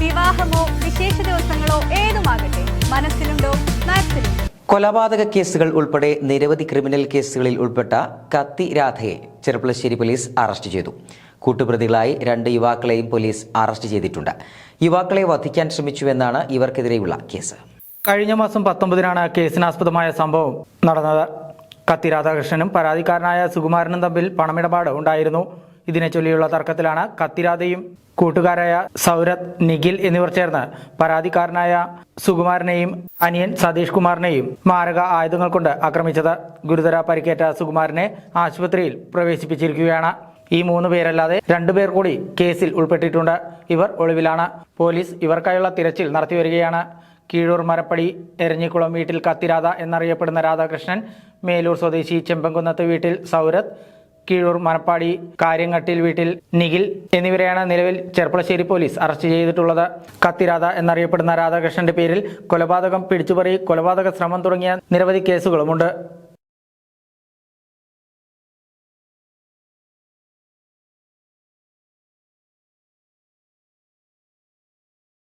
വിവാഹമോ വിശേഷ ദിവസങ്ങളോ ഏതുമാകട്ടെ മനസ്സിലുണ്ടോ മാക്സിലുണ്ടോ കൊലപാതക കേസുകൾ ഉൾപ്പെടെ നിരവധി ക്രിമിനൽ കേസുകളിൽ ഉൾപ്പെട്ട കത്തി രാധയെ ചെറുപ്പളശ്ശേരി പോലീസ് അറസ്റ്റ് ചെയ്തു. കൂട്ടുപ്രതികളായി രണ്ട് യുവാക്കളെയും പോലീസ് അറസ്റ്റ് ചെയ്തിട്ടുണ്ട്. യുവാക്കളെ വധിക്കാൻ ശ്രമിച്ചുവെന്നാണ് ഇവർക്കെതിരെയുള്ള കേസ്. കഴിഞ്ഞ മാസം പത്തൊമ്പതിനാണ് കേസിനാസ്പദമായ സംഭവം നടന്നത്. കത്തി രാധാകൃഷ്ണനും പരാതിക്കാരനായ സുകുമാരനും തമ്മിൽ പണമിടപാട് ഉണ്ടായിരുന്നു. ഇതിനെ ചൊല്ലിയുള്ള തർക്കത്തിലാണ് കത്തിരാതയും കൂട്ടുകാരായ സൗരത് നിഖിൽ എന്നിവർ ചേർന്ന് പരാതിക്കാരനായ സുകുമാരനെയും അനിയൻ സതീഷ് കുമാറിനെയും മാരക ആയുധങ്ങൾ കൊണ്ട് ആക്രമിച്ചത്. ഗുരുതര പരിക്കേറ്റ സുകുമാരനെ ആശുപത്രിയിൽ പ്രവേശിപ്പിച്ചിരിക്കുകയാണ്. ഈ മൂന്ന് പേരല്ലാതെ രണ്ടുപേർ കൂടി കേസിൽ ഉൾപ്പെട്ടിട്ടുണ്ട്. ഇവർ ഒളിവിലാണ്. പോലീസ് ഇവർക്കായുള്ള തിരച്ചിൽ നടത്തിവരികയാണ് കീഴൂർ മരപ്പടി എരഞ്ഞിക്കുളം വീട്ടിൽ കത്തിരാധ എന്നറിയപ്പെടുന്ന രാധാകൃഷ്ണൻ മേലൂർ സ്വദേശി ചെമ്പൻകുന്നത്ത് വീട്ടിൽ സൗരത് കീഴൂർ മനപ്പാടി കാര്യങ്ങട്ടിൽ വീട്ടിൽ നിഖിൽ എന്നിവരെയാണ് നിലവിൽ ചെർപ്പളശ്ശേരി പോലീസ് അറസ്റ്റ് ചെയ്തിട്ടുള്ളത്. കത്തിരാധ എന്നറിയപ്പെടുന്ന രാധാകൃഷ്ണന്റെ പേരിൽ കൊലപാതകം പിടിച്ചുപറി കൊലപാതക ശ്രമം തുടങ്ങിയ നിരവധി കേസുകളുമുണ്ട്.